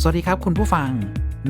สวัสดีครับคุณผู้ฟัง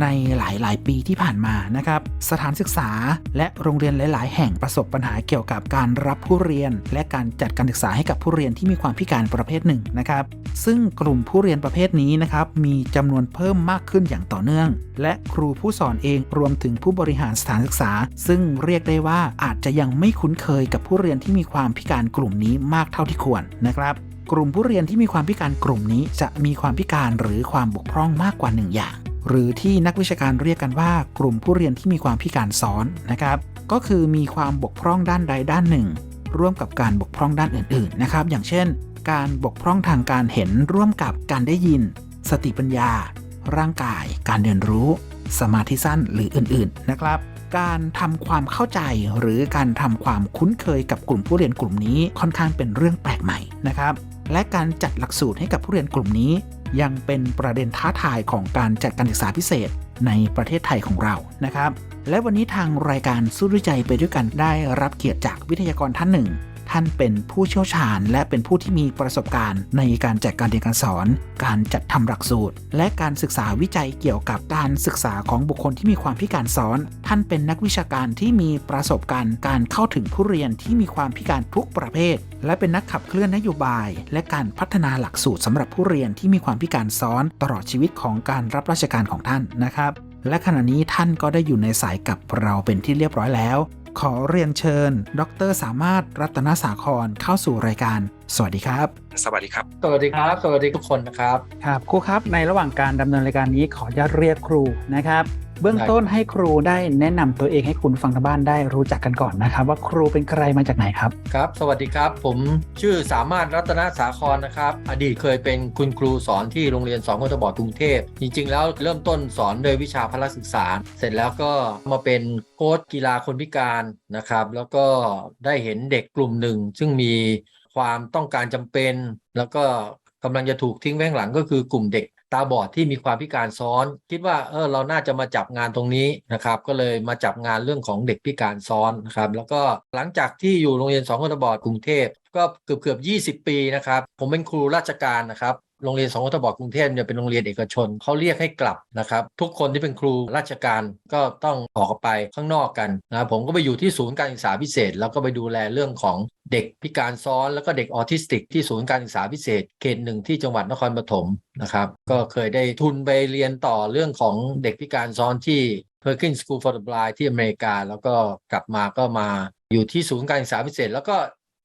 ในหลาย ๆ ปีที่ผ่านมานะครับ สถานศึกษาและโรงเรียนหลาย ๆ แห่งประสบปัญหาเกี่ยวกับการรับผู้เรียน และการจัดการศึกษาให้กับผู้เรียนที่มีความพิการประเภทหนึ่งนะครับ ซึ่งกลุ่มผู้เรียนประเภทนี้นะครับมีจำนวนเพิ่มมากขึ้นอย่างต่อเนื่อง และครูผู้สอนเองรวมถึงผู้บริหารสถานศึกษา ซึ่งเรียกได้ว่าอาจจะยังไม่คุ้นเคยกับผู้เรียนที่มีความพิการกลุ่มนี้มากเท่าที่ควรนะครับ กลุ่มผู้เรียนที่มีความพิการกลุ่มนี้จะมีความพิการหรือความบกพร่องมากกว่าหนึ่งอย่าง หรือที่นักวิชาการเรียกกันว่ากลุ่มผู้เรียนที่มีความพิการซ้อนนะครับ ก็คือมีความบกพร่องด้านใดด้านหนึ่ง ร่วมกับการบกพร่องด้านอื่นๆนะครับ อย่างเช่น การบกพร่องทางการเห็นร่วมกับการได้ยิน สติปัญญา ร่างกาย การเรียนรู้ สมาธิสั้นหรืออื่นๆนะครับการทำความเข้าใจหรือการทำความคุ้นเคยกับกลุ่มผู้เรียนกลุ่มนี้ค่อนข้างเป็นเรื่องแปลกใหม่นะครับ และการจัดหลักสูตรให้กับผู้เรียนกลุ่มนี้ ยังเป็นประเด็นท้าทายของการจัดการศึกษาพิเศษในประเทศไทยของเรานะครับ และวันนี้ทางรายการสู้ด้วยใจไปด้วยกันได้รับเกียรติจากวิทยากรท่านหนึ่ง ท่านเป็นผู้เชี่ยวชาญ และเป็นผู้ที่มีประสบการณ์ในการจัดการเรียนการสอน การจัดทำหลักสูตร และการศึกษาวิจัยเกี่ยวกับการศึกษาของบุคคลที่มีความพิการซ้อน ท่านเป็นนักวิชาการที่มีประสบการณ์การเข้าถึงผู้เรียนที่มีความพิการทุกประเภท และเป็นนักขับเคลื่อนนโยบาย และการพัฒนาหลักสูตรสำหรับผู้เรียนที่มีความพิการซ้อนตลอดชีวิตของการรับราชการของท่านนะครับและขณะนี้ท่านก็ได้อยู่ในสายกับเราเป็นที่เรียบร้อยแล้ว ขอเรียนเชิญ ดร สามารถรัตนสาครเข้าสู่รายการ สวัสดีครับ สวัสดีครับ สวัสดีครับ สวัสดีทุกคนนะครับ ครับครูครับ ในระหว่างการดำเนินรายการนี้ขออนุญาตเรียกครูนะครับ เบื้องต้นให้ครูได้แนะนำตัวเองให้คุณฟังทางบ้านได้รู้จักกันก่อนนะครับ ว่าครูเป็นใครมาจากไหนครับครับ สวัสดีครับ ผมชื่อสามารถรัตนสาครนะครับ อดีตเคยเป็นคุณครูสอนที่โรงเรียนสอนคนตาบอดกรุงเทพจริง ๆ แล้วเริ่มต้นสอนโดยวิชาพละศึกษา เสร็จแล้วก็มาเป็นโค้ชกีฬาคนพิการนะครับ แล้วก็ได้เห็นเด็กกลุ่มหนึ่ง ซึ่งมีความต้องการจำเป็น แล้วก็กำลังจะถูกทิ้งไว้ข้างหลังก็คือกลุ่มเด็ก ตาบอดที่มีความพิการซ้อน คิดว่าเออเราน่าจะมาจับงานตรงนี้นะครับ ก็เลยมาจับงานเรื่องของเด็กพิการซ้อนนะครับ แล้วก็หลังจากที่อยู่โรงเรียนสองคนตาบอดกรุงเทพก็เกือบเกือบ20 ปีนะครับ ผมเป็นครูราชการนะครับ โรงเรียนสองคนตบอดกรุงเทพเนี่ยเป็นโรงเรียนเอกชนเขาเรียกให้กลับนะครับทุกคนที่เป็นครูราชการก็ต้องออกไปข้างนอกกันนะผมก็ไปอยู่ที่ศูนย์การศึกษาพิเศษ แล้วก็ไปดูแลเรื่องของเด็กพิการซ้อนแล้วก็เด็กออทิสติกที่ศูนย์การศึกษาพิเศษเขตหนึ่งที่จังหวัดนครปฐมนะครับก็เคยได้ทุนไปเรียนต่อเรื่องของเด็กพิการซ้อนที่ Perkins School for the Blind ที่อเมริกา แล้วก็กลับมาก็มาอยู่ที่ศูนย์การศึกษาพิเศษ แล้วก็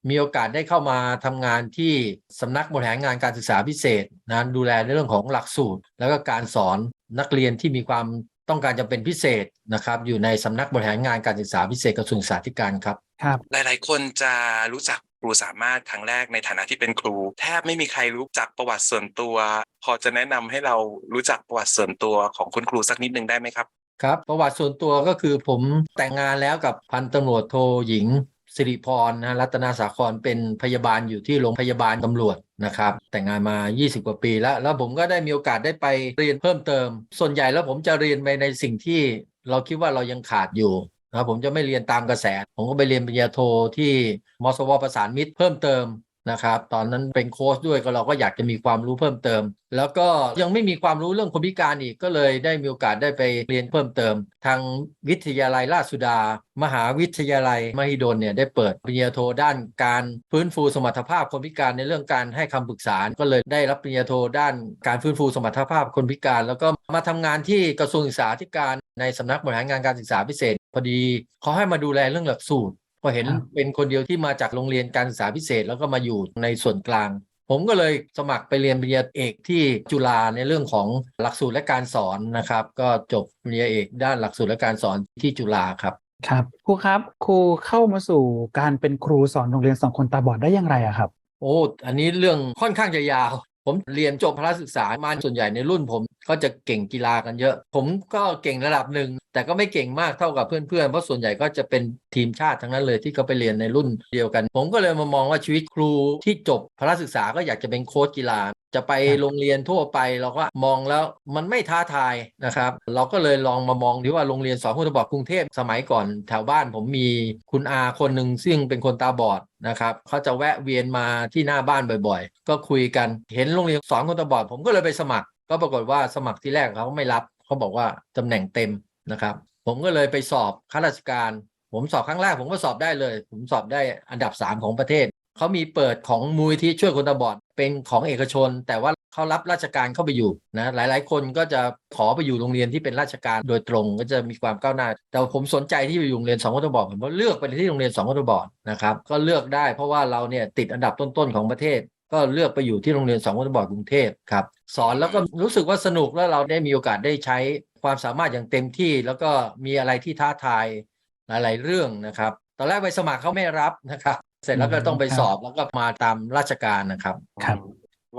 มีโอกาสได้เข้ามาทำงานที่สำนักบริหารงานการศึกษาพิเศษนะดูแลในเรื่องของหลักสูตร แล้วก็การสอนนักเรียนที่มีความต้องการจะเป็นพิเศษนะครับอยู่ในสำนักบริหารงานการศึกษาพิเศษกระทรวงศึกษาธิการครับครับหลาย ๆ คนจะรู้จักครูสามารถครั้งแรกในฐานะที่เป็นครู แทบไม่มีใครรู้จักประวัติส่วนตัว พอจะแนะนำให้เรารู้จักประวัติส่วนตัวของคุณครูสักนิดนึงได้ไหมครับครับประวัติส่วนตัวก็คือผมแต่งงานแล้วกับพันตำรวจโทหญิง สิริพรนะรัตนาสาครเป็นพยาบาลอยู่ที่โรงพยาบาลตำรวจนะครับ แต่งงานมา 20 กว่าปีแล้ว แล้วผมก็ได้มีโอกาสได้ไปเรียนเพิ่มเติม ส่วนใหญ่แล้วผมจะเรียนไปในสิ่งที่เราคิดว่าเรายังขาดอยู่นะผมจะไม่เรียนตามกระแส ผมก็ไปเรียนปริญญาโทที่มสวประสานมิตรเพิ่มเติม นะครับ ตอนนั้นเป็นโค้ชด้วยก็เราก็อยากจะมีความรู้เพิ่มเติม แล้วก็ยังไม่มีความรู้เรื่องคนพิการอีกก็เลยได้มีโอกาสได้ไปเรียนเพิ่มเติม ทางวิทยาลัยราชสุดา มหาวิทยาลัยมหิดลเนี่ยได้เปิดปริญญาโทด้านการฟื้นฟูสมรรถภาพคนพิการในเรื่องการให้คำปรึกษา ก็เลยได้รับปริญญาโทด้านการฟื้นฟูสมรรถภาพคนพิการ แล้วก็มาทำงานที่กระทรวงศึกษาธิการในสำนักบริหารงานการศึกษาพิเศษ พอดีเขาให้มาดูแลเรื่องหลักสูตร อเห็นครับเป็นคนเดียวที่มาจากโรงเรียนการศึกษาพิเศษ แล้วก็มาอยู่ในส่วนกลาง ผมก็เลยสมัครไปเรียนปริญญาเอกที่จุฬาในเรื่องของหลักสูตรและการสอนนะครับ ก็จบปริญญาเอกด้านหลักสูตรและการสอนที่จุฬาครับครับครูครับครูเข้ามาสู่การเป็นครูสอนโรงเรียนสองคนตาบอดได้อย่างไรอะครับ โอ้ อันนี้เรื่องค่อนข้างจะยาว ผมเรียนจบพละศึกษามาส่วนใหญ่ในรุ่นผมก็จะเก่งกีฬากันเยอะ ผมก็เก่งระดับหนึ่ง แต่ก็ไม่เก่งมากเท่ากับเพื่อนๆ เพราะส่วนใหญ่ก็จะเป็นทีมชาติทั้งนั้นเลยที่เขาไปเรียนในรุ่นเดียวกัน ผมก็เลยมามองว่าชีวิตครูที่จบพละศึกษาก็อยากจะเป็นโค้ชกีฬา จะไปโรงเรียนทั่วไปเราก็มองแล้วมันไม่ท้าทายนะครับ เราก็เลยลองมามองที่ว่าโรงเรียนสอนคนตบอดกรุงเทพสมัยก่อนแถวบ้านผมมีคุณอาคนหนึ่งซึ่งเป็นคนตาบอด นะครับเขาจะแวะเวียนมาที่หน้าบ้านบ่อยๆ ก็คุยกันเห็นโรงเรียนสอนคนตาบอดผมก็เลยไปสมัคร ก็ปรากฏว่าสมัครที่แรกเขาไม่รับเขาบอกว่าตำแหน่งเต็มนะครับ ผมก็เลยไปสอบข้าราชการ ผมสอบครั้งแรกผมก็สอบได้เลย ผมสอบได้อันดับ 3 ของประเทศเขามีเปิดของมูลที่ช่วยคนตาบอดเป็นของเอกชน แต่ว่า เขารับราชการเข้าไปอยู่นะหลาย ๆ คนก็จะขอไปอยู่โรงเรียนที่เป็นราชการโดยตรงก็จะมีความก้าวหน้า แต่ผมสนใจที่ไปอยู่โรงเรียนสองคนตบอดผมก็เลือกไปที่โรงเรียนสองคนตบอดนะครับก็เลือกได้เพราะว่าเราเนี่ยติดอันดับต้น ๆ ของประเทศ ก็เลือกไปอยู่ที่โรงเรียนสองคนตบอดกรุงเทพครับสอนแล้วก็รู้สึกว่าสนุกแล้วเราได้มีโอกาสได้ใช้ความสามารถอย่างเต็มที่ แล้วก็มีอะไรที่ท้าทายหลาย ๆ เรื่องนะครับตอนแรกไปสมัครเขาไม่รับนะครับ เสร็จแล้วก็ต้องไปสอบแล้วก็มาตามราชการนะครับครับ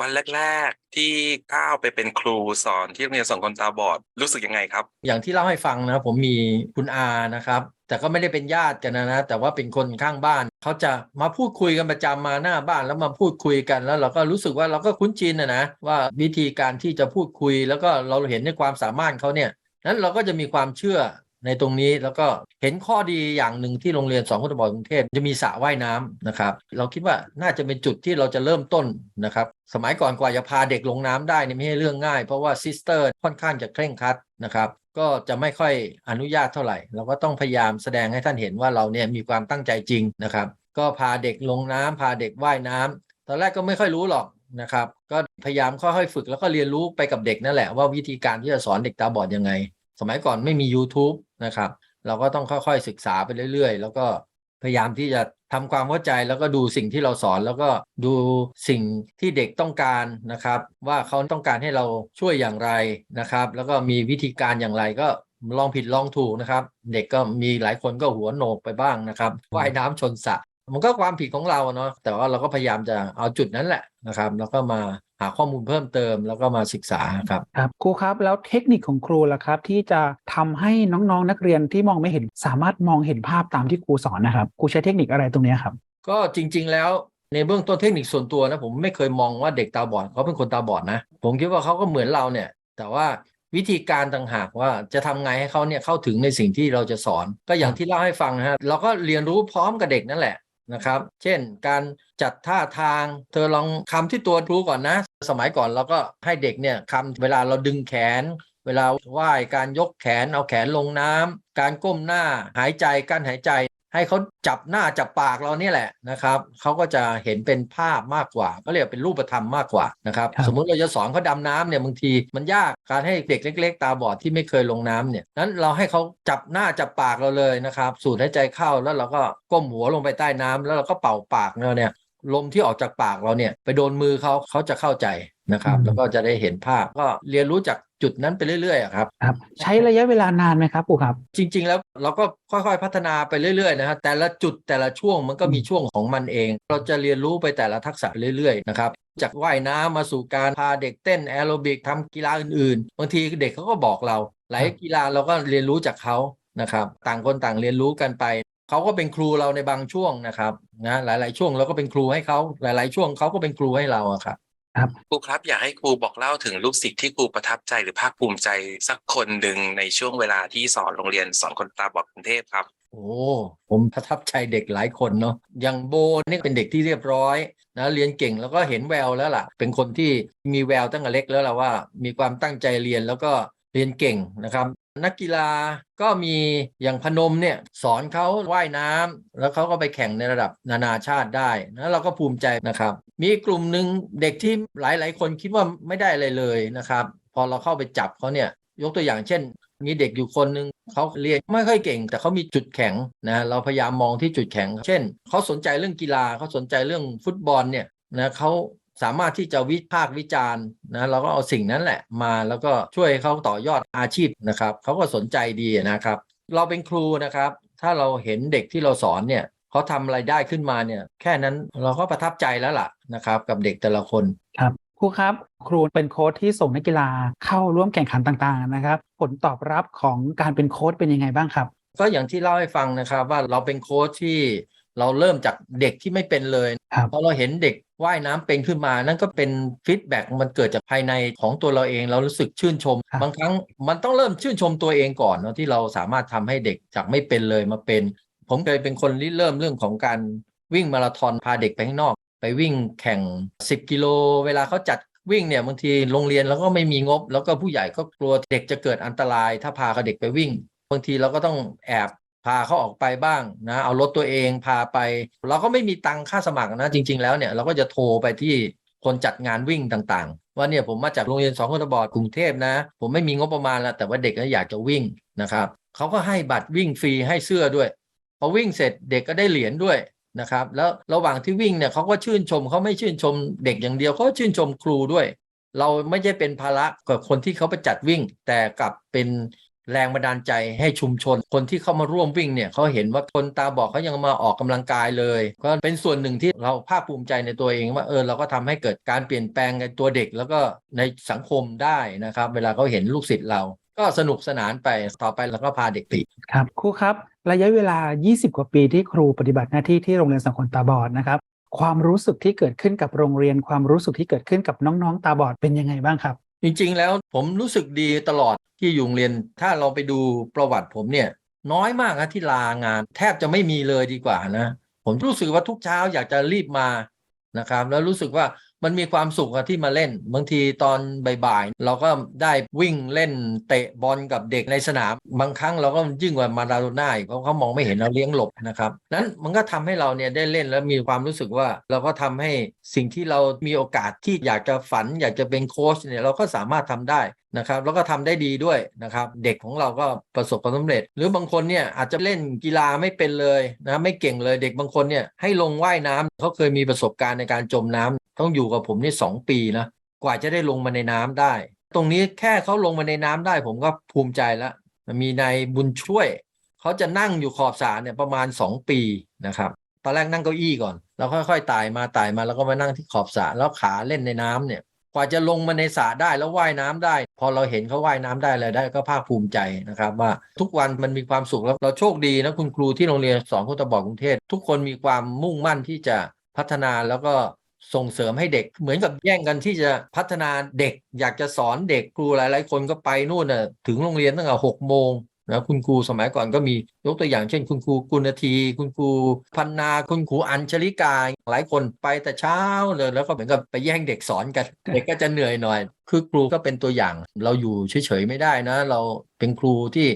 วันแรก ๆ ที่ก้าวไปเป็นครูสอนที่โรงเรียนสอนคนตาบอดรู้สึกยังไงครับ อย่างที่เล่าให้ฟังนะผมมีคุณอานะครับ แต่ก็ไม่ได้เป็นญาติกันนะนะแต่ว่าเป็นคนข้างบ้าน เขาจะมาพูดคุยกันประจำมาหน้าบ้านแล้วมาพูดคุยกันแล้วเราก็รู้สึกว่าเราก็คุ้นชินนะนะว่าวิธีการที่จะพูดคุยแล้วก็เราเห็นในความสามารถเขาเนี่ยนั้นเราก็จะมีความเชื่อ ในตรงนี้แล้วก็เห็นข้อดีอย่างหนึ่งที่โรงเรียนสองคนตาบอดกรุงเทพจะมีสระว่ายน้ำนะครับ เราคิดว่าน่าจะเป็นจุดที่เราจะเริ่มต้นนะครับ สมัยก่อนกว่าจะพาเด็กลงน้ำได้นี่ไม่ใช่เรื่องง่าย เพราะว่าซิสเตอร์ค่อนข้างจะเคร่งครัดนะครับก็จะไม่ค่อยอนุญาตเท่าไหร่ เราก็ต้องพยายามแสดงให้ท่านเห็นว่าเราเนี่ยมีความตั้งใจจริงนะครับ ก็พาเด็กลงน้ำพาเด็กว่ายน้ำตอนแรกก็ไม่ค่อยรู้หรอกนะครับ ก็พยายามค่อยๆฝึกแล้วก็เรียนรู้ไปกับเด็กนั่นแหละว่าวิธีการที่จะสอนเด็กตาบอดยังไง สมัยก่อนไม่มี YouTube นะครับ เราก็ต้องค่อยๆศึกษาไปเรื่อยๆ แล้วก็พยายามที่จะทำความเข้าใจแล้วก็ดูสิ่งที่เราสอนแล้วก็ดูสิ่งที่เด็กต้องการนะครับ ว่าเขาต้องการให้เราช่วยอย่างไรนะครับ แล้วก็มีวิธีการอย่างไรก็ลองผิดลองถูกนะครับ เด็กก็มีหลายคนก็หัวโหนกไปบ้างนะครับว่ายน้ำชนสระมันก็ความผิดของเราเนาะแต่ว่าเราก็พยายามจะเอาจุดนั้นแหละนะครับ แล้วก็มา หาข้อมูลเพิ่มเติมแล้วก็มาศึกษาครับครับครูครับแล้วเทคนิคของครูล่ะครับ ที่จะทำให้น้องๆนักเรียนที่มองไม่เห็นสามารถมองเห็นภาพตามที่ครูสอนนะครับครูใช้เทคนิคอะไรตรงเนี้ยครับ ก็จริง ๆ แล้วในเบื้องต้นเทคนิคส่วนตัวนะผมไม่เคยมองว่าเด็กตาบอดเขาเป็นคนตาบอดนะ ผมคิดว่าเขาก็เหมือนเราเนี่ย แต่ว่าวิธีการต่างหากว่าจะทำไงให้เขาเนี่ยเข้าถึงในสิ่งที่เราจะสอน ก็อย่างที่เล่าให้ฟังนะฮะเราก็เรียนรู้พร้อมกับเด็กนั่นแหละนะครับ เช่น การ จัดท่าทาง เธอลองคำที่ตัวรู้ก่อนนะ สมัยก่อนเราก็ให้เด็กเนี่ยคำเวลาเราดึงแขน เวลาว่ายการยกแขนเอาแขนลงน้ำการก้มหน้าหายใจกั้นหายใจ ให้เขาจับหน้าจับปากเราเนี่ยแหละนะครับเขาก็จะเห็นเป็นภาพมากกว่า ก็เรียกเป็นรูปธรรมมากกว่านะครับครับสมมุติเราจะสอนเขาดำน้ำเนี่ยบางทีมันยากการให้เด็กเล็ก ๆ ตาบอดที่ไม่เคยลงน้ำเนี่ยนั้นเราให้เขาจับหน้าจับปากเราเลยนะครับ สูดหายใจเข้าแล้วเราก็ก้มหัวลงไปใต้น้ำแล้วเราก็เป่าปากเราเนี่ย ลมที่ออกจากปากเราเนี่ยไปโดนมือเขาเขาจะเข้าใจนะครับอืมแล้วก็จะได้เห็นภาพก็เรียนรู้จากจุดนั้นไปเรื่อยๆอะครับครับ ใช้ระยะเวลานานไหมครับครูครับ จริง ๆ แล้วเราก็ค่อยๆพัฒนาไปเรื่อยๆนะฮะแต่ละจุดแต่ละช่วงมันก็มีช่วงของมันเอง เราจะเรียนรู้ไปแต่ละทักษะเรื่อยๆนะครับจากว่ายน้ำมาสู่การพาเด็กเต้นแอโรบิกทำกีฬาอื่นๆบางทีเด็กเขาก็บอกเรา หลายกีฬาเราก็เรียนรู้จากเขานะครับ ต่างคนต่างเรียนรู้กันไป เขาก็เป็นครูเราในบางช่วงนะครับนะหลาย ๆ ช่วงเราก็เป็นครูให้เขาหลาย ๆ ช่วงเขาก็เป็นครูให้เราอะครับครูครับอยากให้ครูบอกเล่าถึงลูกศิษย์ที่ครูประทับใจหรือภาคภูมิใจสักคนหนึ่งในช่วงเวลาที่สอนโรงเรียนสอนคนตาบอดกรุงเทพครับโอ้โอ้ผมประทับใจเด็กหลายคนเนาะอย่างโบนี่เป็นเด็กที่เรียบร้อยนะเรียนเก่งแล้วก็เห็นแววแล้วล่ะ เป็นคนที่มีแววตั้งแต่เล็กแล้วล่ะว่า มีความตั้งใจเรียนแล้วก็เรียนเก่งนะครับ นักกีฬาก็มีอย่างพนมเนี่ยสอนเขาว่ายน้ำแล้วเขาก็ไปแข่งในระดับนานาชาติได้นะเราก็ภูมิใจนะครับ มีกลุ่มหนึ่งเด็กที่หลาย ๆ คนคิดว่าไม่ได้อะไรเลยนะครับ พอเราเข้าไปจับเขาเนี่ยยกตัวอย่างเช่น มีเด็กอยู่คนหนึ่งเขาเรียนไม่ค่อยเก่ง แต่เขามีจุดแข็งนะเราพยายามมองที่จุดแข็ง เช่นเขาสนใจเรื่องกีฬาเขาสนใจเรื่องฟุตบอลเนี่ยนะเขา สามารถที่จะวิพากษ์วิจารณ์นะเราก็เอาสิ่งนั้นแหละมาแล้วก็ช่วยเขาต่อยอดอาชีพนะครับเขาก็สนใจดีนะครับ เราเป็นครูนะครับ ถ้าเราเห็นเด็กที่เราสอนเนี่ยเขาทำอะไรได้ขึ้นมาเนี่ย แค่นั้นเราก็ประทับใจแล้วล่ะนะครับ กับเด็กแต่ละคนครับครูครับ ครูเป็นโค้ชที่ส่งนักกีฬาเข้าร่วมแข่งขันต่างๆนะครับ ผลตอบรับของการเป็นโค้ชเป็นยังไงบ้างครับ ก็อย่างที่เล่าให้ฟังนะครับว่าเราเป็นโค้ชที่ เราเริ่มจากเด็กที่ไม่เป็นเลยครับพอเราเห็นเด็กว่ายน้ำเป็นขึ้นมา นั่นก็เป็นฟีดแบ็กมันเกิดจากภายในของตัวเราเองเรารู้สึกชื่นชมครับบางครั้งมันต้องเริ่มชื่นชมตัวเองก่อนเนาะที่เราสามารถทำให้เด็กจากไม่เป็นเลยมาเป็น ผมเคยเป็นคนที่เริ่มเรื่องของการวิ่งมาราธอนพาเด็กไปข้างนอก ไปวิ่งแข่ง 10 กิโล เวลาเขาจัดวิ่งเนี่ยบางทีโรงเรียนเราก็ไม่มีงบ แล้วก็ผู้ใหญ่ก็กลัวเด็กจะเกิดอันตราย ถ้าพาเด็กไปวิ่ง บางทีเราก็ต้องแอบ พาเขาออกไปบ้างนะเอารถตัวเองพาไป เราก็ไม่มีตังค่าสมัครนะ จริง ๆ แล้วเนี่ยเราก็จะโทรไปที่คนจัดงานวิ่งต่างๆ ว่าเนี่ยผมมาจากโรงเรียนสองคนบอดกรุงเทพนะ ผมไม่มีงบประมาณแล้วแต่ว่าเด็กก็อยากจะวิ่งนะครับเขาก็ให้บัตรวิ่งฟรีให้เสื้อด้วยพอวิ่งเสร็จเด็กก็ได้เหรียญด้วยนะครับแล้วระหว่างที่วิ่งเนี่ยเขาก็ชื่นชมเขาไม่ชื่นชมเด็กอย่างเดียวเขาชื่นชมครูด้วย เราไม่ใช่เป็นภาระกับคนที่เขาไปจัดวิ่ง แต่กลับเป็น แรงบันดาลใจให้ชุมชน คนที่เข้ามาร่วมวิ่งเนี่ยเขาเห็นว่าคนตาบอดเขายังมาออกกำลังกายเลย ก็เป็นส่วนหนึ่งที่เราภาคภูมิใจในตัวเองว่าเออเราก็ทำให้เกิดการเปลี่ยนแปลงในตัวเด็ก แล้วก็ในสังคมได้นะครับ เวลาเขาเห็นลูกศิษย์เรา ก็สนุกสนานไปต่อไปเราก็พาเด็กไปครับครูครับ ระยะเวลา 20 กว่าปีที่ครูปฏิบัติหน้าที่ที่โรงเรียนสังคมตาบอดนะครับความรู้สึกที่เกิดขึ้นกับโรงเรียน ความรู้สึกที่เกิดขึ้นกับน้องๆตาบอดเป็นยังไงบ้างครับ จริงๆ แล้วผมรู้สึกดีตลอดที่อยู่โรงเรียน ถ้าเราไปดูประวัติผมเนี่ย น้อยมากนะที่ลางาน แทบจะไม่มีเลยดีกว่านะ ผมรู้สึกว่าทุกเช้าอยากจะรีบมานะครับ แล้วรู้สึกว่า มันมีความสุขอะที่มาเล่น บางทีตอนบ่ายๆ เราก็ได้วิ่งเล่นเตะบอลกับเด็กในสนาม บางครั้งเราก็ยิ่งกว่ามาราโดน่าอีกเพราะเขามองไม่เห็นเราเลี้ยงหลบนะครับ นั้นมันก็ทำให้เราเนี่ยได้เล่นแล้วมีความรู้สึกว่าเราก็ทำให้สิ่งที่เรามีโอกาสที่อยากจะฝัน อยากจะเป็นโค้ชเนี่ยเราก็สามารถทำได้นะครับแล้วก็ทำได้ดีด้วยนะครับเด็กของเราก็ประสบความสำเร็จ หรือบางคนเนี่ยอาจจะเล่นกีฬาไม่เป็นเลยนะไม่เก่งเลยเด็กบางคนเนี่ยให้ลงว่ายน้ำเขาเคยมีประสบการณ์ในการจมน้ำต้องอยู่กับผมนี่สองปีนะกว่าจะได้ลงมาในน้ำได้ ตรงนี้แค่เขาลงมาในน้ำได้ ผมก็ภูมิใจแล้วมีนายบุญช่วย เขาจะนั่งอยู่ขอบสระเนี่ยประมาณ 2 ปีนะครับตอนแรกนั่งเก้าอี้ก่อน แล้วค่อยๆไต่มาไต่มาแล้วก็มานั่งที่ขอบสระแล้วขาเล่นในน้ำเนี่ย ว่าจะลงมาในสระได้แล้วว่ายน้ำได้ พอเราเห็นเขาว่ายน้ำได้เลยได้ก็ภาคภูมิใจนะครับ ว่าทุกวันมันมีความสุขแล้วเราโชคดีนะคุณครูที่โรงเรียนสอนพุทธบอกกรุงเทพทุกคนมีความมุ่งมั่นที่จะพัฒนาแล้วก็ส่งเสริมให้เด็กเหมือนกับแย่งกันที่จะพัฒนาเด็ก อยากจะสอนเด็กครูหลาย ๆ คนก็ไปนู่นน่ะถึงโรงเรียนตั้งแต่หกโมง นะคุณครูสมัยก่อนก็มียกตัวอย่างเช่น คุณครูกุณที คุณครูพันนา คุณครูอัญชลิกาหลายคนไปแต่เช้าเลยแล้วก็เหมือนกับไปแย่งเด็กสอนกัน เด็กก็จะเหนื่อยหน่อย คือครูก็เป็นตัวอย่างเราอยู่เฉยๆไม่ได้นะ เราเป็นครูที่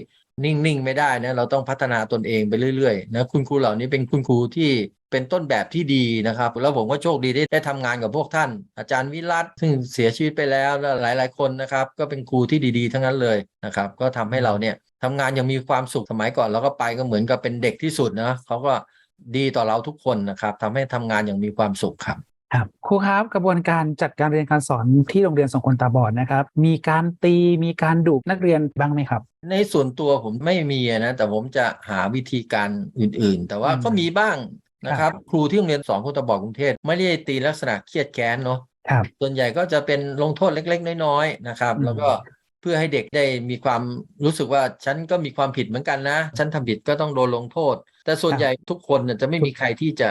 นิ่งๆไม่ได้นะเราต้องพัฒนาตนเองไปเรื่อยๆนะคุณครูเหล่านี้เป็นคุณครูที่เป็นต้นแบบที่ดีนะครับ แล้วผมก็โชคดีได้ได้ทำงานกับพวกท่าน อาจารย์วิรัตซึ่งเสียชีวิตไปแล้วแล้วหลาย ๆ คนนะครับ ก็เป็นครูที่ดีๆ ทั้งนั้นเลยนะครับ ก็ทำให้เราเนี่ย ทำงานยังมีความสุขสมัยก่อนเราก็ไปก็เหมือนกับเป็นเด็กที่สุดนะเขาก็ดีต่อเราทุกคนนะครับทำให้ทำงานอย่างมีความสุขครับครับครูครับกระบวนการจัดการเรียนการสอนที่โรงเรียนสองคนตาบอดนะครับ มีการตีมีการดุนักเรียนบ้างไหมครับ ในส่วนตัวผมไม่มีนะแต่ผมจะหาวิธีการอื่นๆ แต่ว่าอืมก็มีบ้างนะคครัรับบครูที่โรงเรียนสอนพุทธบอกกรุงเทพไม่ได้ตีลักษณะเครียดแค้นเนาะครับส่วนใหญ่ก็จะเป็นลงโทษเล็ก ๆ น้อยๆนะครับอืมแล้วก็ เพื่อให้เด็กได้มีความรู้สึกว่าฉันก็มีความผิดเหมือนกันนะ ฉันทำผิดก็ต้องโดนลงโทษ แต่ส่วนใหญ่ทุกคนจะไม่มีใครที่จะ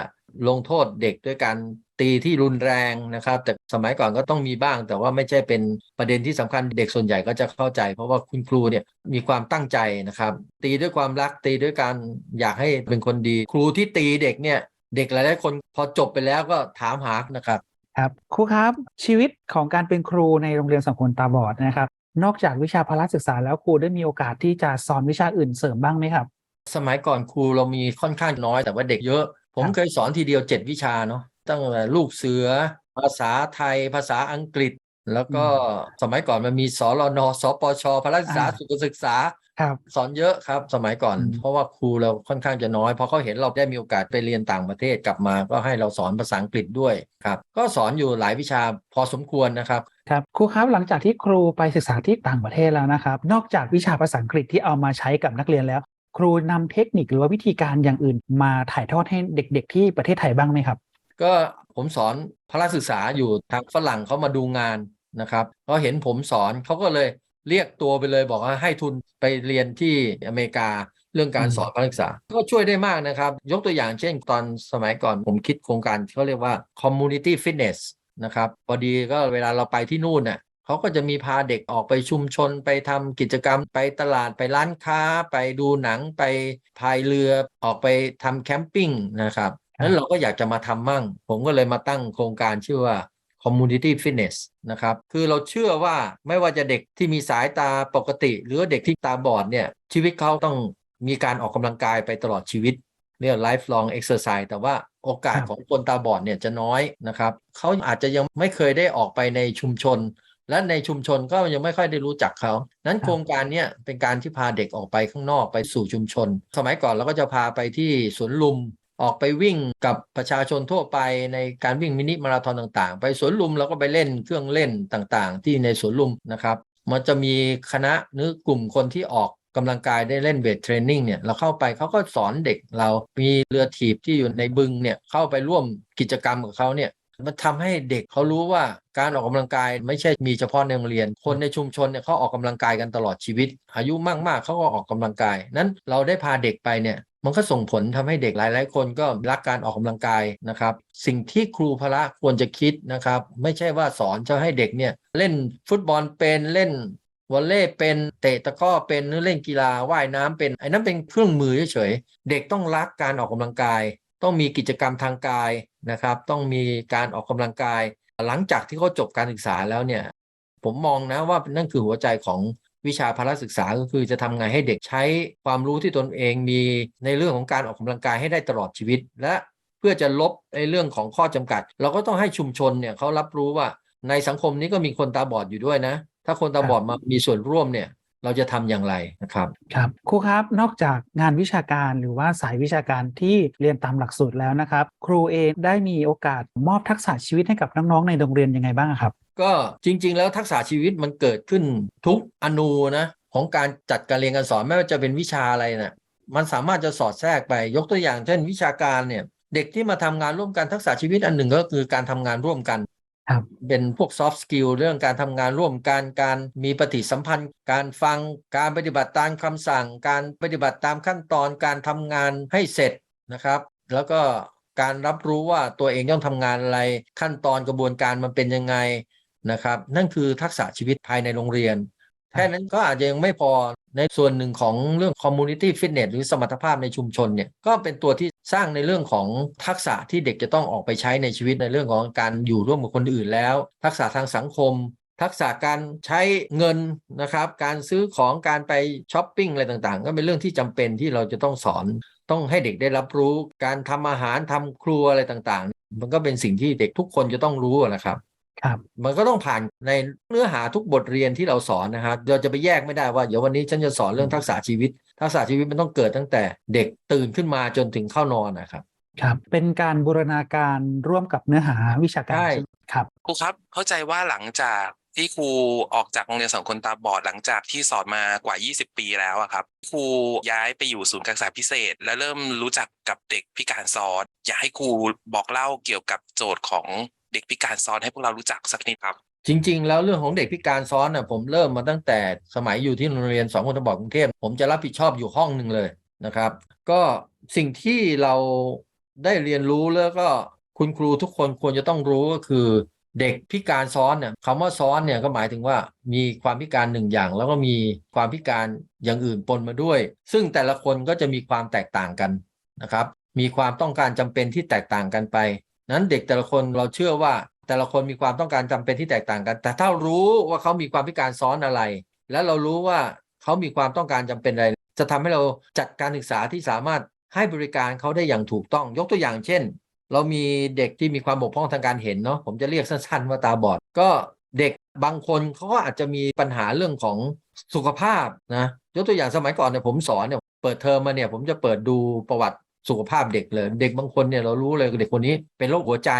ลงโทษเด็กด้วยการตีที่รุนแรงนะครับ แต่สมัยก่อนก็ต้องมีบ้าง แต่ว่าไม่ใช่เป็นประเด็นที่สำคัญเด็กส่วนใหญ่ก็จะเข้าใจ เพราะว่าคุณครูเนี่ยมีความตั้งใจนะครับ ตีด้วยความรักตีด้วยการอยากให้เป็นคนดี ครูที่ตีเด็กเนี่ย เด็กหลายๆคนพอจบไปแล้วก็ถามหานะครับครับครูครับชีวิตของการเป็นครูในโรงเรียนสังคมตาบอดนะครับ นอกจากวิชาพละศึกษาแล้วครูได้มีโอกาสที่จะสอนวิชาอื่นเสริมบ้างไหมครับ สมัยก่อนครูเรามีค่อนข้างน้อยแต่ว่าเด็กเยอะ ผมครับเคยสอนทีเดียวเจ็ดวิชาเนาะตั้งแต่ลูกเสือ ภาษาไทย ภาษาอังกฤษ แล้วก็สมัยก่อนมันมีสรนสปชพละศึกษาอ่าสุขศึกษาครับ สอนเยอะครับสมัยก่อนอืมเพราะว่าครูเราค่อนข้างจะน้อยเพราะเขาเห็นเราได้มีโอกาสไปเรียนต่างประเทศกลับมา ก็ให้เราสอนภาษาอังกฤษด้วยครับ ก็สอนอยู่หลายวิชาพอสมควรนะครับครับครูครับหลังจากที่ครูไปศึกษาที่ต่างประเทศแล้วนะครับ นอกจากวิชาภาษาอังกฤษที่เอามาใช้กับนักเรียนแล้ว ครูนำเทคนิคหรือว่าวิธีการอย่างอื่น มาถ่ายทอดให้เด็ก ๆ ที่ประเทศไทยบ้างไหมครับ ก็ผมสอนพละศึกษาอยู่ทางฝรั่งเขามาดูงานนะครับเขาเห็นผมสอนเขาก็เลย เรียกตัวไปเลยบอกว่าให้ทุนไปเรียนที่อเมริกาเรื่องการสอนพละศึกษา ก็ช่วยได้มากนะครับ ยกตัวอย่างเช่นตอนสมัยก่อนผมคิดโครงการเขาเรียกว่า community fitness นะครับ พอดีก็เวลาเราไปที่นู่นน่ะเขาก็จะมีพาเด็กออกไปชุมชนไปทำกิจกรรม ไปตลาดไปร้านค้า ไปดูหนังไปพายเรือออกไปทำแคมปิ้งนะครับครับนั้นเราก็อยากจะมาทำมั่ง ผมก็เลยมาตั้งโครงการชื่อว่า community fitness นะครับ คือเราเชื่อว่าไม่ว่าจะเด็กที่มีสายตาปกติ หรือว่าเด็กที่ตาบอดเนี่ย ชีวิตเขาต้องมีการออกกำลังกายไปตลอดชีวิต เรียก lifelong exercise แต่ว่าโอกาสของคนตาบอดเนี่ยจะน้อยนะครับเขาอาจจะยังไม่เคยได้ออกไปในชุมชน และในชุมชนก็ยังไม่ค่อยได้รู้จักเขานั้นโครงการนี้เป็นการที่พาเด็กออกไปข้างนอกไปสู่ชุมชน สมัยก่อนเราก็จะพาไปที่สวนลุม ออกไปวิ่งกับประชาชนทั่วไปในการวิ่งมินิมาราธอนต่างๆ ไปสวนลุมเราก็ไปเล่นเครื่องเล่นต่างๆ ที่ในสวนลุมนะครับ มันจะมีคณะหรือกลุ่มคนที่ออกกำลังกายได้เล่นเวทเทรนนิ่งเนี่ยเราเข้าไปเขาก็สอนเด็กเรา มีเรือถีบที่อยู่ในบึงเนี่ยเข้าไปร่วมกิจกรรมกับเขาเนี่ย มันทำให้เด็กเขารู้ว่าการออกกำลังกายไม่ใช่มีเฉพาะในโรงเรียน คนในชุมชนเนี่ยเขาออกกำลังกายกันตลอดชีวิต อายุมากๆเขาก็ออกกำลังกาย นั้นเราได้พาเด็กไปเนี่ยมันก็ส่งผลทำให้เด็กหลาย ๆ คนก็รักการออกกำลังกายนะครับ สิ่งที่ครูพละควรจะคิดนะครับ ไม่ใช่ว่าสอนจะให้เด็กเนี่ยเล่นฟุตบอลเป็นเล่นวอลเลย์เป็นเตะตะก้อเป็นหรือเล่นกีฬาว่ายน้ำเป็นไอ้นั้นเป็นเครื่องมือเฉยๆเด็กต้องรักการออกกำลังกาย ต้องมีกิจกรรมทางกาย นะครับ ต้องมีการออกกำลังกาย หลังจากที่เขาจบการศึกษาแล้วเนี่ย ผมมองนะว่านั่นคือหัวใจของวิชาพละศึกษาก็คือจะทำไงให้เด็กใช้ความรู้ที่ตนเองมีในเรื่องของการออกกำลังกายให้ได้ตลอดชีวิต และเพื่อจะลบในเรื่องของข้อจำกัด เราก็ต้องให้ชุมชนเนี่ยเขารับรู้ว่าในสังคมนี้ก็มีคนตาบอดอยู่ด้วยนะ ถ้าคนตาบอดมามีส่วนร่วมเนี่ย เราจะทำอย่างไรนะครับครับครูครับนอกจากงานวิชาการหรือว่าสายวิชาการที่เรียนตามหลักสูตรแล้วนะครับ ครูเองได้มีโอกาสมอบทักษะชีวิตให้กับน้องๆในโรงเรียนยังไงบ้างครับ ก็จริง ๆ แล้วทักษะชีวิตมันเกิดขึ้นทุกอนูนะของการจัดการเรียนการสอนไม่ว่าจะเป็นวิชาอะไรนะ่ะมันสามารถจะสอดแทรกไปยกตัวอย่างเช่นวิชาการเนี่ยเด็กที่มาทำงานร่วมกันทักษะชีวิตอันหนึ่งก็คือการทำงานร่วมกัน ครับเป็นพวก soft skill เรื่องการทำงานร่วมกันการมีปฏิสัมพันธ์ การฟังการปฏิบัติตามคำสั่ง การปฏิบัติตามขั้นตอนการทำงานให้เสร็จนะครับ แล้วก็การรับรู้ว่าตัวเองต้องทำงานอะไรขั้นตอนกระบวนการมันเป็นยังไงนะครับ นั่นคือทักษะชีวิตภายในโรงเรียน แค่นั้นก็อาจจะยังไม่พอ ในส่วนหนึ่งของเรื่อง community fitness หรือสมรรถภาพในชุมชนเนี่ยก็เป็นตัวที่สร้างในเรื่องของทักษะที่เด็กจะต้องออกไปใช้ในชีวิตในเรื่องของการอยู่ร่วมกับคนอื่นแล้ว ทักษะทางสังคม ทักษะการใช้เงินนะครับ การซื้อของการไปช้อปปิ้งอะไรต่างๆ ก็เป็นเรื่องที่จำเป็นที่เราจะต้องสอนต้องให้เด็กได้รับรู้ การทำอาหารทำครัวอะไรต่างๆ มันก็เป็นสิ่งที่เด็กทุกคนจะต้องรู้นะครับ ครับมันก็ต้องผ่านในเนื้อหาทุกบทเรียนที่เราสอนนะครับเราจะไปแยกไม่ได้ว่าเดี๋ยววันนี้ฉันจะสอนเรื่องทักษะชีวิต ทักษะชีวิตมันต้องเกิดตั้งแต่เด็กตื่นขึ้นมาจนถึงเข้านอนนะครับครับ เป็นการบูรณาการร่วมกับเนื้อหาวิชาการใช่ใช่ไหมครับครูครับเข้าใจว่าหลังจากที่ครูออกจากโรงเรียนสอนคนตาบอดหลังจากที่สอนมากว่า 20 ปีแล้วอะครับครูย้ายไปอยู่ศูนย์การศึกษาพิเศษ และเริ่มรู้จักกับเด็กพิการซ้อนอยากให้ครูบอกเล่าเกี่ยวกับโจทย์ของ เด็กพิการซ้อนให้พวกเรารู้จักสักนิดครับ จริง ๆ แล้วเรื่องของเด็กพิการซ้อนน่ะผมเริ่มมาตั้งแต่สมัยอยู่ที่โรงเรียนสองคนตาบอดกรุงเทพผมจะรับผิดชอบอยู่ห้องหนึ่งเลยนะครับ ก็สิ่งที่เราได้เรียนรู้แล้วก็คุณครูทุกคนควรจะต้องรู้ก็คือเด็กพิการซ้อนเนี่ยคำว่าซ้อนเนี่ยก็หมายถึงว่ามีความพิการหนึ่งอย่าง แล้วก็มีความพิการอย่างอื่นปนมาด้วย ซึ่งแต่ละคนก็จะมีความแตกต่างกันนะครับ มีความต้องการจำเป็นที่แตกต่างกันไป นั้นเด็กแต่ละคนเราเชื่อว่าแต่ละคนมีความต้องการจำเป็นที่แตกต่างกัน แต่ถ้ารู้ว่าเขามีความพิการซ้อนอะไร และเรารู้ว่าเขามีความต้องการจำเป็นอะไร จะทำให้เราจัดการศึกษาที่สามารถให้บริการเขาได้อย่างถูกต้อง ยกตัวอย่างเช่น เรามีเด็กที่มีความบกพร่องทางการเห็นเนาะผมจะเรียกสั้นๆว่าตาบอด ก็เด็กบางคนเขาก็อาจจะมีปัญหาเรื่องของสุขภาพนะยกตัวอย่างสมัยก่อนเนี่ยผมสอนเนี่ยเปิดเทอมมาเนี่ยผมจะเปิดดูประวัติ สุขภาพเด็กเลย เด็กบางคนเนี่ยเรารู้เลยเด็กคนนี้เป็นโรคหัวใจ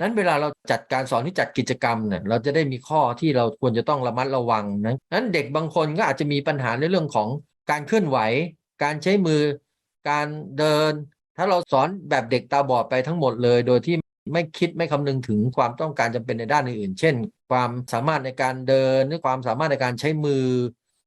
นั้นเวลาเราจัดการสอนที่จัดกิจกรรมเนี่ยเราจะได้มีข้อที่เราควรจะต้องระมัดระวังนะนั้นเด็กบางคนก็อาจจะมีปัญหาในเรื่องของการเคลื่อนไหว การใช้มือ การเดิน ถ้าเราสอนแบบเด็กตาบอดไปทั้งหมดเลย โดยที่ไม่คิดไม่คำนึงถึงความต้องการจำเป็นในด้านอื่นๆ เช่น ความสามารถในการเดินหรือความสามารถในการใช้มือ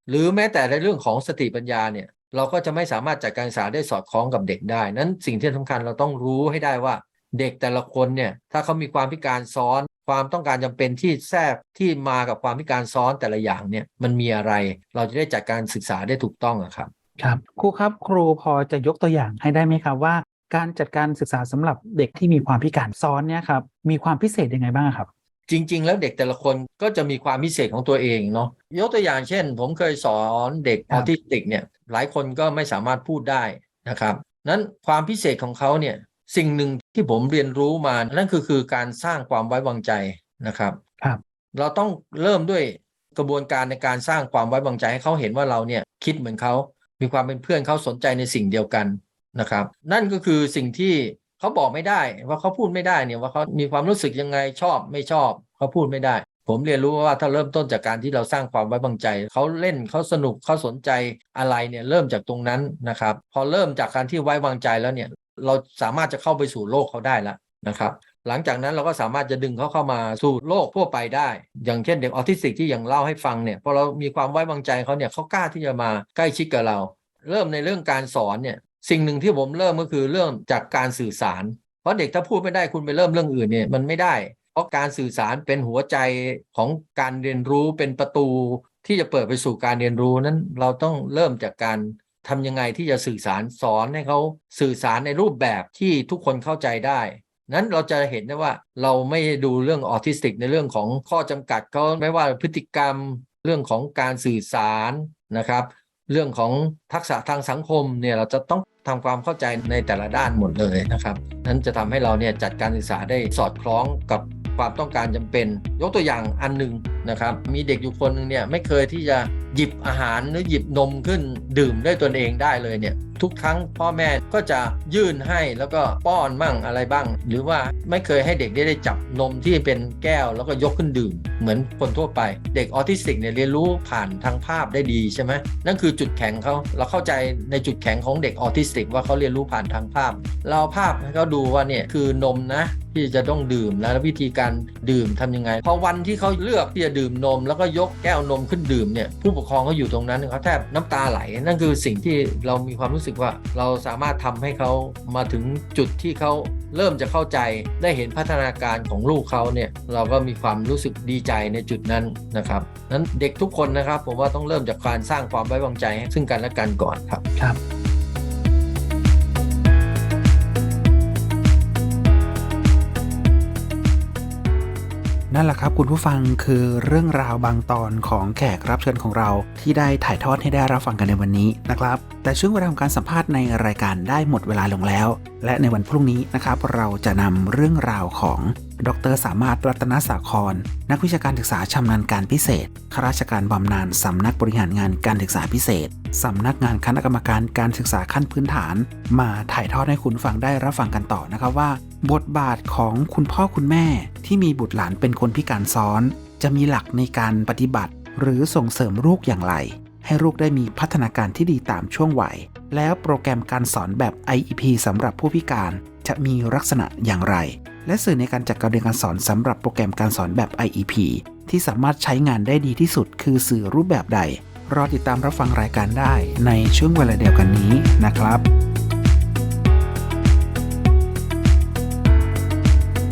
หรือแม้แต่ในเรื่องของสติปัญญาเนี่ย เราก็จะไม่สามารถจัดการศึกษาได้สอดคล้องกับเด็กได้ นั้นสิ่งที่สำคัญเราต้องรู้ให้ได้ว่า เด็กแต่ละคนเนี่ยถ้าเขามีความพิการซ้อนความต้องการจำเป็นที่แทรกที่มากับความพิการซ้อนแต่ละอย่างเนี่ยมันมีอะไร เราจะได้จัดการศึกษาได้ถูกต้องอะครับครับครูครับครูพอจะยกตัวอย่างให้ได้ไหมครับว่า การจัดการศึกษาสำหรับเด็กที่มีความพิการซ้อนเนี่ยครับมีความพิเศษยังไงบ้างครับ จริง ๆ แล้วเด็กแต่ละคนก็จะมีความพิเศษของตัวเองเนาะยกตัวอย่างเช่น ผมเคยสอนเด็กครัอบอทิสติกเนี่ยหลายคนก็ไม่สามารถพูดได้นะครับนั้นความพิเศษของเขาเนี่ยสิ่งหนึ่งที่ผมเรียนรู้มานั่นคือคือการสร้างความไว้วางใจนะครับครับ เราต้องเริ่มด้วยกระบวนการในการสร้างความไว้วางใจให้เขาเห็นว่าเราเนี่ยคิดเหมือนเขา มีความเป็นเพื่อนเขาสนใจในสิ่งเดียวกันนะครับ นั่นก็คือสิ่งที่ เขาบอกไม่ได้ว่าเขาพูดไม่ได้เนี่ยว่าเขามีความรู้สึกยังไงชอบไม่ชอบเขาพูดไม่ได้ ผมเรียนรู้ว่าถ้าเริ่มต้นจากการที่เราสร้างความไว้วางใจเขาเล่นเขาสนุกเขาสนใจอะไรเนี่ยเริ่มจากตรงนั้นนะครับ พอเริ่มจากการที่ไว้วางใจแล้วเนี่ยเราสามารถจะเข้าไปสู่โลกเขาได้แล้วนะครับหลังจากนั้นเราก็สามารถจะดึงเขาเข้ามาสู่โลกทั่วไปได้ อย่างเช่นเด็กออทิสติกที่อย่างเล่าให้ฟังเนี่ยพอเรามีความไว้วางใจเขาเนี่ยเขากล้าที่จะมาใกล้ชิดกับเรา เริ่มในเรื่องการสอนเนี่ย สิ่งหนึ่งที่ผมเริ่มก็คือเริ่มจากการสื่อสาร เพราะเด็กถ้าพูดไม่ได้คุณไปเริ่มเรื่องอื่นเนี่ยมันไม่ได้ เพราะการสื่อสารเป็นหัวใจของการเรียนรู้เป็นประตูที่จะเปิดไปสู่การเรียนรู้นั้นเราต้องเริ่มจากการทำยังไงที่จะสื่อสารสอนให้เขาสื่อสารในรูปแบบที่ทุกคนเข้าใจได้นั้นเราจะเห็นได้ว่าเราไม่ดูเรื่องออทิสติกในเรื่องของข้อจำกัดเขาไม่ว่าพฤติกรรมเรื่องของการสื่อสารนะครับ เรื่องของทักษะทางสังคมเนี่ยเราจะต้องทำความเข้าใจในแต่ละด้านหมดเลยนะครับนั้นจะทำให้เราเนี่ยจัดการศึกษาได้สอดคล้องกับความต้องการจำเป็น ยกตัวอย่างอันหนึ่งนะครับ มีเด็กอยู่คนหนึ่งเนี่ยไม่เคยที่จะหยิบอาหารหรือหยิบนมขึ้นดื่มด้วยตนเองได้เลยเนี่ย ทุกครั้งพ่อแม่ก็จะยื่นให้แล้วก็ป้อนมั่งอะไรบ้าง หรือว่าไม่เคยให้เด็กได้ได้จับนมที่เป็นแก้วแล้วก็ยกขึ้นดื่ม เหมือนคนทั่วไป เด็กออทิสติกเนี่ยเรียนรู้ผ่านทางภาพได้ดีใช่ไหมนั่นคือจุดแข็งเขาเราเข้าใจในจุดแข็งของเด็กออทิสติก ว่าเขาเรียนรู้ผ่านทางภาพ เราเอาภาพให้เขาดูว่าเนี่ยคือนมนะที่จะต้องดื่มแล้ววิธีการดื่มทำยังไงพอวันที่เขาเลือกที่จะดื่มนม แล้วก็ยกแก้วนมขึ้นดื่มเนี่ยผู้ปกครองเขาอยู่ตรงนั้นเขาแทบน้ำตาไหลนั่นคือสิ่งที่เรามีความรู้สึกว่าเราสามารถทำให้เขามาถึงจุดที่เขาเริ่มจะเข้าใจได้เห็นพัฒนาการของลูกเขาเนี่ยเราก็มีความรู้สึกดีใจในจุดนั้นนะครับนั้นเด็กทุกคนนะครับผมว่าต้องเริ่มจากการสร้างความไว้วางใจให้ซึ่งกันและกันก่อนครับครับ นั่นแหละครับคุณผู้ฟังคือเรื่องราวบางตอนของแขกรับเชิญของเราที่ได้ถ่ายทอดให้ได้รับฟังกันในวันนี้นะครับ แต่ช่วงเวลาของการสัมภาษณ์ในรายการได้หมดเวลาลงแล้ว และในวันพรุ่งนี้นะครับ เราจะนำเรื่องราวของดรสามารถรัตนสาคร นักวิชาการศึกษาชำนาญการพิเศษข้าราชการบำนาญสำนักบริหารงานการศึกษาพิเศษสำนักงานคณะกรรมการการศึกษาขั้นพื้นฐาน มาถ่ายทอดให้คุณฟังได้รับฟังกันต่อนะครับว่า บทบาทของคุณพ่อคุณแม่ ที่มีบุตรหลานเป็นคนพิการซ้อน จะมีหลักในการปฏิบัติ หรือส่งเสริมลูกอย่างไร ให้ลูกได้มีพัฒนาการที่ดีตามช่วงวัย แล้วโปรแกรมการสอนแบบ IEP สำหรับผู้พิการจะมีลักษณะอย่างไร และสื่อในการจัดการเรียนการสอนสำหรับโปรแกรมการสอนแบบ IEP ที่สามารถใช้งานได้ดีที่สุด คือสื่อรูปแบบใด รอติดตามรับฟังรายการได้ในช่วงเวลาเดียวกันนี้นะครับ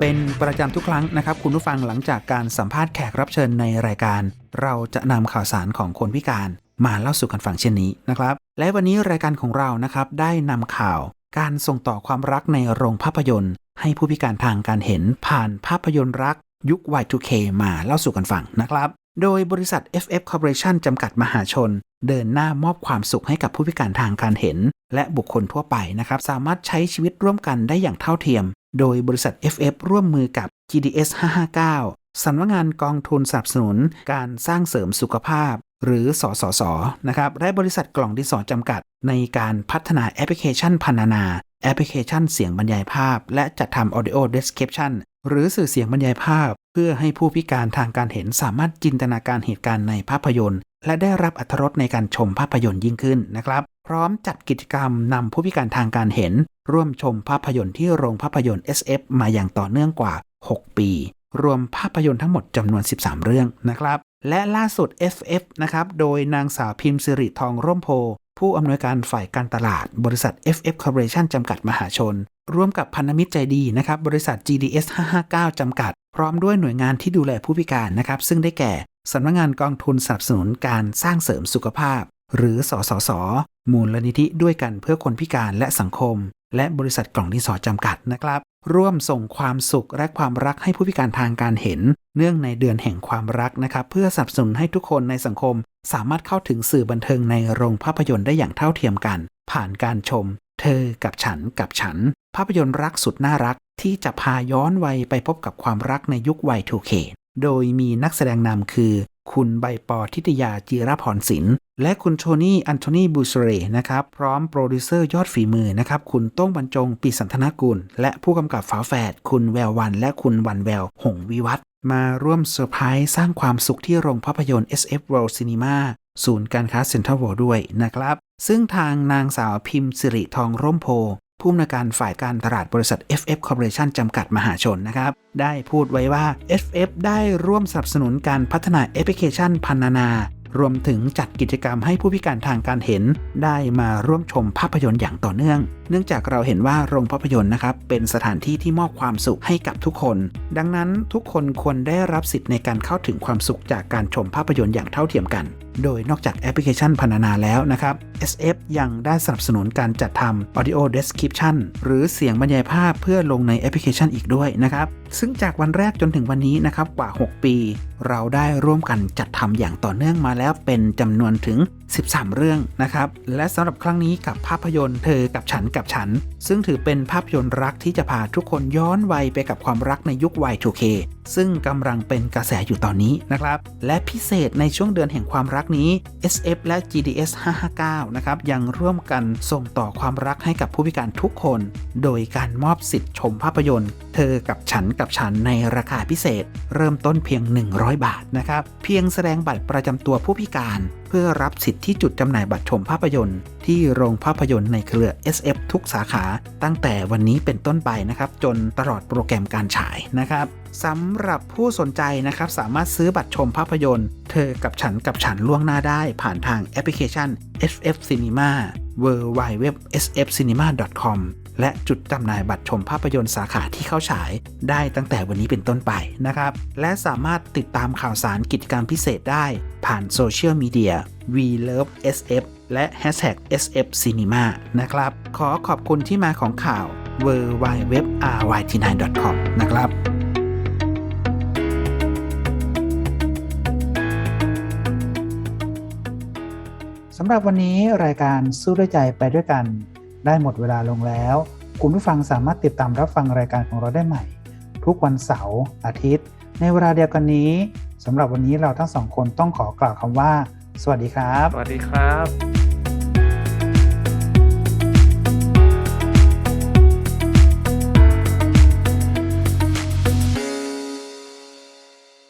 เป็นประจำทุกครั้งนะครับ คุณผู้ฟังหลังจากการสัมภาษณ์แขกรับเชิญในรายการ เราจะนำข่าวสารของคนพิการมาเล่าสู่กันฟังเช่นนี้นะครับ และวันนี้รายการของเรานะครับได้นำข่าว การส่งต่อความรักในโรงภาพยนตร์ ให้ผู้พิการทางการเห็นผ่านภาพยนตร์รัก ยุค Y2K มาเล่าสู่กันฟังนะครับ โดยบริษัท FF Corporation จำกัดมหาชน เดินหน้ามอบความสุขให้กับผู้พิการทางการเห็น และบุคคลทั่วไปนะครับ สามารถใช้ชีวิตร่วมกันได้อย่างเท่าเทียม โดยบริษัท FF ร่วมมือกับ GDS 559 สำนักงานกองทุนสนับสนุนการสร้างเสริมสุขภาพ หรือสสส นะครับ และบริษัทกล่องดินสอจำกัด ในการพัฒนาแอปพลิเคชันพันานา แอปพลิเคชันเสียงบรรยายภาพ และจัดทำ audio description หรือสื่อเสียงบรรยายภาพ เพื่อให้ผู้พิการทางการเห็นสามารถจินตนาการเหตุการณ์ในภาพยนตร์ และได้รับอรรถรสในการชมภาพยนตร์ยิ่งขึ้นนะครับ พร้อมจัดกิจกรรมนำผู้พิการทางการเห็น ร่วมชมภาพยนตร์ที่โรงภาพยนตร์ SF มาอย่างต่อเนื่องกว่า 6 ปี รวมภาพยนตร์ทั้งหมดจำนวน 13 เรื่องนะครับ และล่าสุด FF นะครับ โดยนางสาวพิมพ์สิริทองร่มโพ ผู้อำนวยการฝ่ายการตลาด บริษัท FF Corporation จำกัดมหาชน ร่วมกับพันธมิตรใจดีนะครับบริษัท GDS 559 จำกัด พร้อมด้วยหน่วยงานที่ดูแลผู้พิการนะครับซึ่งได้แก่สำนักงานกองทุนสนับสนุนการสร้างเสริมสุขภาพ หรือสสส มูลนิธิด้วยกันเพื่อคนพิการและสังคม และบริษัทกล่องดินสอจำกัดนะครับ ร่วมส่งความสุขและความรักให้ผู้พิการทางการเห็น เนื่องในเดือนแห่งความรักนะครับ เพื่อสนับสนุนให้ทุกคนในสังคม สามารถเข้าถึงสื่อบันเทิงในโรงภาพยนตร์ได้อย่างเท่าเทียมกัน ผ่านการชม เธอกับฉันกับฉัน ภาพยนตร์รักสุดน่ารัก ที่จะพาย้อนวัยไปพบกับความรักในยุค Y2K โดยมีนักแสดงนำคือ คุณใบปอทิตยาจีรพรศิลป์และคุณโทนี่อันโทนีบูเชเรนะครับ พร้อมโปรดิวเซอร์ยอดฝีมือนะครับ คุณต้งบรรจงปีสันธนกุล และผู้กำกับฝาแฝดคุณแวววัน และคุณวันแวว หงวิวัฒมาร่วมเซอร์ไพรส์สร้างความสุขที่โรงภาพยนตร์ SF World Cinema ศูนย์การค้าเซ็นทรัลเวิลด์ด้วยนะครับ ซึ่งทางนางสาวพิมพ์สิริทองร่มโพ ผู้อำนวยการฝ่ายการตลาดบริษัท FF Corporation จำกัดมหาชนนะครับ ได้พูดไว้ว่า FF ได้ร่วมสนับสนุนการพัฒนาแอปพลิเคชันพันนานารวมถึงจัดกิจกรรมให้ผู้พิการทางการเห็น ได้มาร่วมชมภาพยนตร์อย่างต่อเนื่อง เนื่องจากเราเห็นว่าโรงภาพยนตร์นะครับ เป็นสถานที่ที่มอบความสุขให้กับทุกคน ดังนั้นทุกคนควรได้รับสิทธิ์ในการเข้าถึงความสุขจากการชมภาพยนตร์อย่างเท่าเทียมกัน โดยนอกจากแอปพลิเคชันพันนานาแล้วนะครับ SF ยังได้สนับสนุนการจัดทำ audio description หรือเสียงบรรยายภาพเพื่อลงในแอปพลิเคชันอีกด้วยนะครับ ซึ่งจากวันแรกจนถึงวันนี้นะครับกว่า 6 ปี เราได้ร่วมกันจัดทำอย่างต่อเนื่องมาแล้วเป็นจำนวนถึง 13 เรื่องนะครับ และสำหรับครั้งนี้กับภาพยนตร์เธอกับฉันกับฉัน ซึ่งถือเป็นภาพยนตร์รักที่จะพาทุกคนย้อนวัยไปกับความรักในยุค Y2K ซึ่งกำลังเป็นกระแสอยู่ตอนนี้นะครับ และพิเศษในช่วงเดือนแห่งความรักนี้ SF และ GDS 559 นะครับ ยังร่วมกันส่งต่อความรักให้กับผู้พิการทุกคน โดยการมอบสิทธิ์ชมภาพยนตร์ เธอกับฉันกับฉันในราคาพิเศษ เริ่มต้นเพียง 100บาทนะครับ เพียงแสดงบัตรประจำตัวผู้พิการ เพื่อรับสิทธิ์ที่จุดจำหน่ายบัตรชมภาพยนตร์ ที่โรงภาพยนตร์ในเครือ SF ทุกสาขา ตั้งแต่วันนี้เป็นต้นไปนะครับ จนตลอดโปรแกรมการฉายนะครับสำหรับผู้สนใจนะครับสามารถซื้อบัตรชมภาพยนตร์ เธอกับฉันกับฉันล่วงหน้าได้ผ่านทางแอปพลิเคชัน SF Cinema w w w s f c i n e m a c o m และจุดจำหน่ายบัตรชมภาพยนตร์สาขาที่เข้าฉาย ได้ตั้งแต่วันนี้เป็นต้นไปนะครับ และสามารถติดตามข่าวสารกิจกรรมพิเศษได้ ผ่านโซเชียลมีเดีย We Love SF และ Hashtag SF Cinema นะครับ ขอขอบคุณที่มาของข่าว w w w r y t 9 com นะครับสำหรับวันนี้รายการสู้ด้วยใจไปด้วยกัน ได้หมดเวลาลงแล้ว คุณผู้ฟังสามารถติดตามรับฟังรายการของเราได้ใหม่ ทุกวันเสาร์อาทิตย์ ในเวลาเดียวกันนี้สำหรับวันนี้เราทั้งสองคนต้องขอกล่าวคำว่า สวัสดีครับ สวัสดีครับ